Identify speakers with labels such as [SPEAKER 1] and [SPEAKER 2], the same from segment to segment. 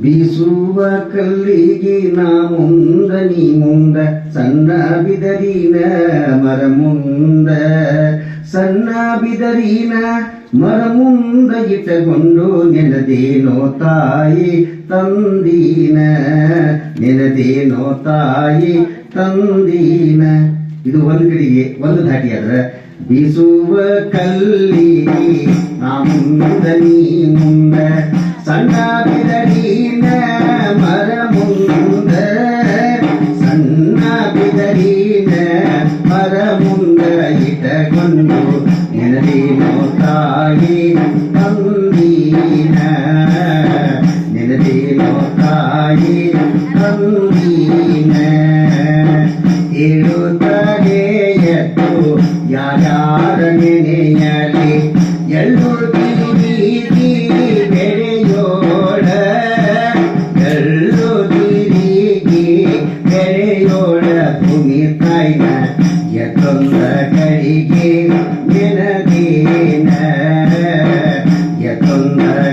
[SPEAKER 1] ಬೀಸುವ ಕಲ್ಲಿಗೆ ನಾ ಮುಂದ, ನೀ ಮುಂದ, ಸಣ್ಣ ಬಿದರಿನ ಮರ ಮುಂದ. ಸಣ್ಣ ಬಿದರಿನ ಮರ ಮುಂದ ಇಟ್ಟಗೊಂಡು ನೆನದೇನೋ ತಾಯಿ ತಂದೀನ, ನೆನದೇನೋ ತಾಯಿ ತಂದೀನ. ಇದು ಒಂದು ಕಡೆಗೆ, ಒಂದು ಧಾಟಿ ಆದ್ರೆ ಬೀಸುವ ಕಲ್ಲಿಗೆ ನಾ ಮುಂದ ನೀ ಮುಂದ ಸಣ್ಣ ಬಿದರಿನ ಮರ ಮುಂದ ಸಣ್ಣ ಬಿದರಿನ ಮರ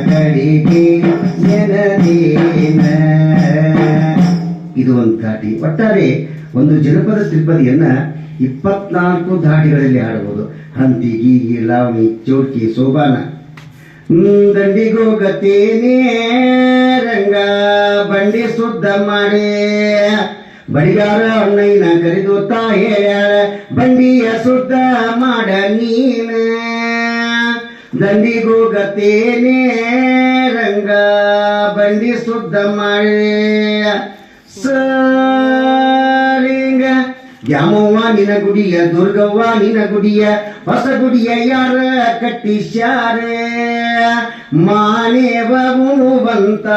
[SPEAKER 1] ಕಡೆಗೆ ಇದು ಒಂದು ಧಾಟಿ ಒಟ್ಟಾರೆ ಒಂದು ಜನಪದ ತ್ರಿಪದಿಯನ್ನ ಇಪ್ಪತ್ನಾಲ್ಕು ಧಾಟಿಗಳಲ್ಲಿ ಆಡಬಹುದು ಹಂತಿ ಗೀಗಿ, ಲಾವಣಿ ಚೌಕಿ ಸೋಬಾನ. ದಂಡಿಗೋ ದಂಡಿಗೋಗತೇನೆ ರಂಗ ಬಂಡಿ ಸುದ್ದ ಮಾಡಿ. ಬಡಿಗಾರ ಅಣ್ಣಯ್ಯನ ಕರೆದು ತಾ ಹೇಳ್ಯಾಳ ಬಂಡಿಯ ಸುದ್ದ ಮಾಡ ನೀನ. ದಂಡಿಗೋಗತೇನೆ ರಂಗ, ಬಂಡಿ ಶುದ್ಧ ಮಾಡಿ ಸರಿಂಗ, ಯಾಮವ್ವ ನಿನ ಗುಡಿಯ, ದುರ್ಗವ್ವ ನಿನ ಗುಡಿಯ, ಹೊಸ ಗುಡಿಯ ಯಾರ ಮಾನೆ ಮಾನೇವ ಬಂತ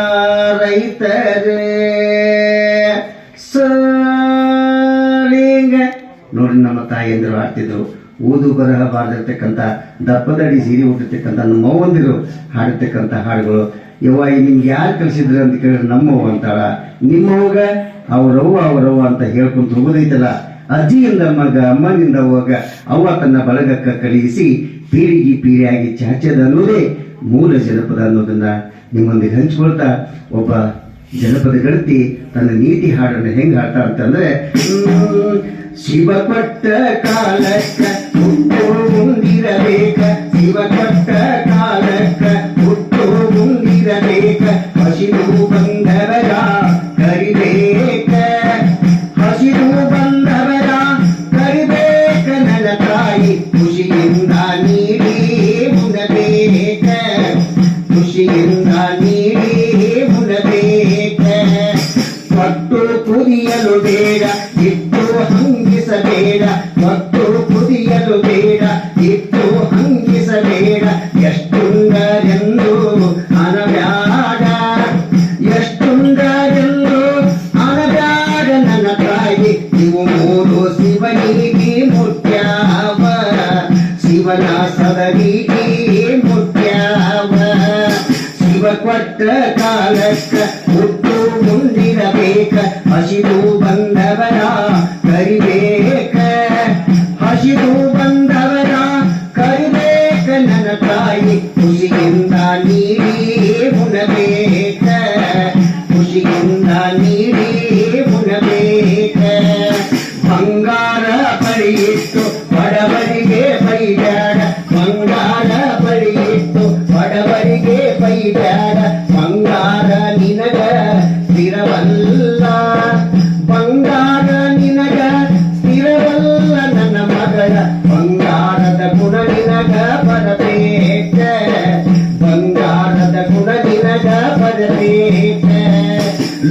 [SPEAKER 1] ರೈತರೇ. ಸರಿಂಗ, ನೋಡಿ ನಮ್ಮ ತಾಯಿ ತಾಯಿಯಂದರು ಹಾಡ್ತಿದ್ರು ಓದು ಬರಹ ಬಾರದಿರ್ತಕ್ಕಂಥ ದಪ್ಪದಡಿ ಸೀರೆ ಉಟ್ಟಿರ್ತಕ್ಕಂಥ ನಮ್ಮ ಅವ್ವಂದಿರು ಹಾಡಿರ್ತಕ್ಕಂಥ ಹಾಡುಗಳು, ಯವ್ವ ನಿಮ್ಗೆ ಯಾರು ಕಲಿಸಿದ್ರು ಅಂತ ಕೇಳಿದ್ರೆ ನಮ್ಮವ್ವ ಅಂತಾಳ. ನಿಮ್ಮವ್ಗ ಅವ್ರವ್ವ, ಅವರವ್ವ ಅಂತ ಹೇಳ್ಕೊಂತ ಹೋಗೋದೈತಲ್ಲ. ಅಜ್ಜಿಯಿಂದ ಮಗ, ಅಮ್ಮನಿಂದ ಹೋಗ ಅವ್ವ ತನ್ನ ಬಳಗಕ್ಕ ಕಳುಹಿಸಿ ಪೀಳಿಗೆ ಪೀಳಿಯಾಗಿ ಚಾಚದ ಅನ್ನೋದೇ ಮೂಲ ಜನಪದ ಅನ್ನೋದನ್ನ ನಿಮ್ಮೊಂದಿಗೆ ಹಂಚ್ಕೊಳ್ತಾ, ಒಬ್ಬ ಜನಪದ ಗೆಳತಿ ತನ್ನ ನೀತಿ ಹಾಡನ್ನು ಹೆಂಗ್ ಹಾಡ್ತಾ ಅಂತಂದ್ರೆ சிவப்பட்ட காலக்க ಹಂಗಿಸಬೇಡ ಎಷ್ಟುಂಗರೆಂದು ಅನಬ್ಯಾಡ ಎಷ್ಟುಂಗರೆಂದು ಅನಬ್ಯಾಡ ನನ್ನ ತಾಯಿ ಇವು ಮೂರು ಶಿವನಿಗೆ ಮುಖ್ಯವ ಶಿವನ ಸದನಿಗೆ ಮುಖ್ಯವ ಶಿವ ಕೊಟ್ಟ ಕಾಲಕ್ಕ ಹುಟ್ಟು ಮುಂದಿರಬೇಕ ಹಸಿರು ಬಂದವರ Let me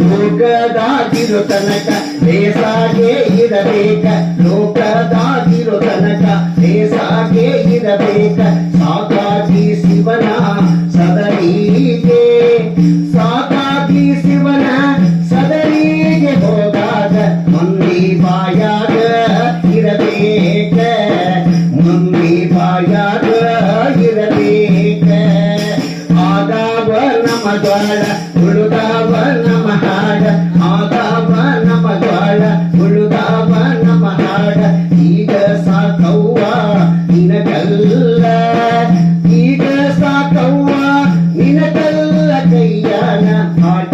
[SPEAKER 1] ಲೋಕದಾಗಿರೋ ತನಕ ದೇಸಾಗೆ ಇರಬೇಕ ಲೋಕದಾಗಿರೋ ತನಕ ದೇಸಾಗೆ ಇರಬೇಕ ಸಾಕಾಗಿ ಶಿವನ కళ్ళకయ్యాన ఆడ